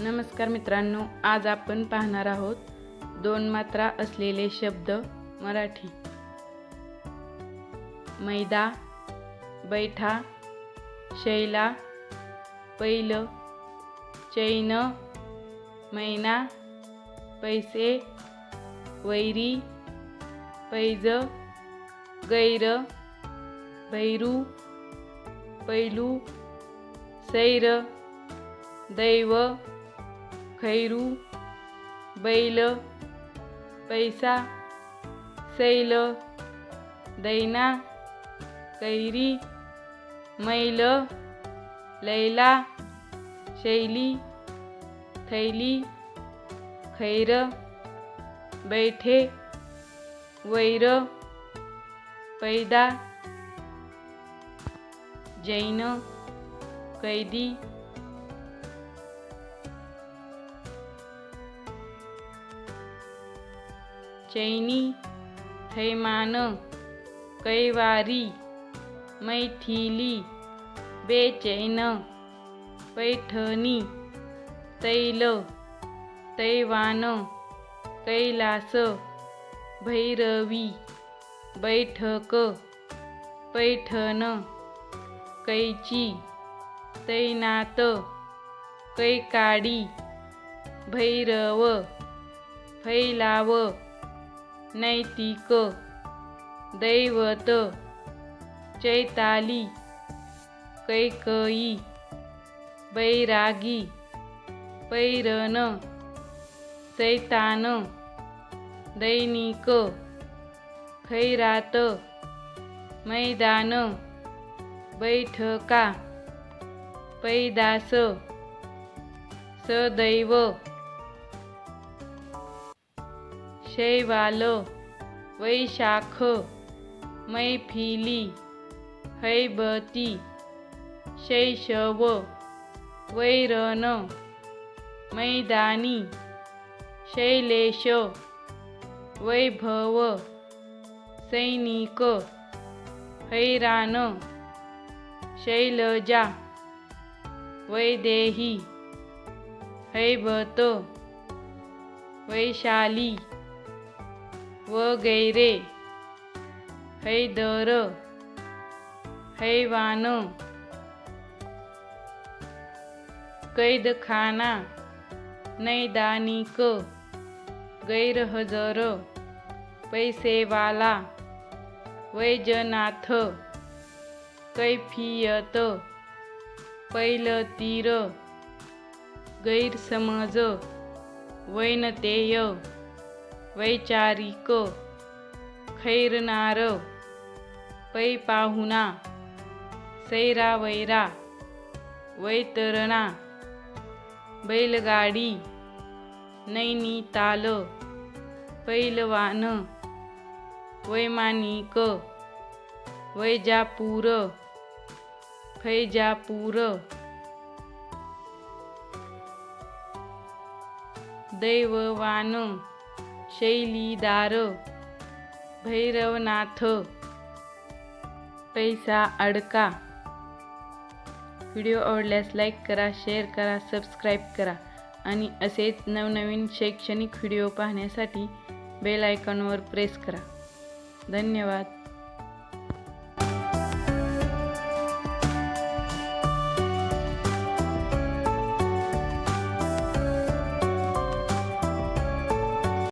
नमस्कार मित्रांनो आज आपण पाहणार आहोत दोन मात्रा असलेले शब्द मराठी. मैदा बैठा शैला पैल चैन मैना पैसे वैरी पैज गैर भैरू पैलू सैर दैव खैरू बैल पैसा सैल दैना कैरी मैल लैला शैली थैली खैर बैठे वैर पैदा जैन कैदी चैनी थैमान कैवारी मैथिली बेचैन पैठणी तैल तैवान कैलास भैरवी बैठक पैठण कैची तैनात कैकाडी भैरव फैलाव नैतिक दैवत चैताली कैकई बैरागी पैरन सैतान दैनिक खैरात मैदान बैठका पैदास सदैव शैवाल वैशाख मैफिली हैबती शैशव वैरण मैदानी शैलेश वैभव सैनिक हैरान शैलजा वैदेही हैबत वैशाली वगैरे. हैदर हैवान कैदखाना. नैदानिक. गैरहजर. पैसेवाला. वैजनाथ. कैफियत. पैलतीर. गैरसमज. वैनतेय. वैचारिक खैरनार पै पाहुणा सैरावैरा वैतरणा बैलगाडी नैनिताल पैलवान वैमानिक वैजापूर फैजापूर दैववान शैलीदार भैरवनाथ पैसा अडका. व्हिडिओ आवडल्यास लाईक करा शेअर करा सबस्क्राईब करा आणि असेच नवनवीन शैक्षणिक व्हिडिओ पाहण्यासाठी बेल आयकॉनवर प्रेस करा. धन्यवाद.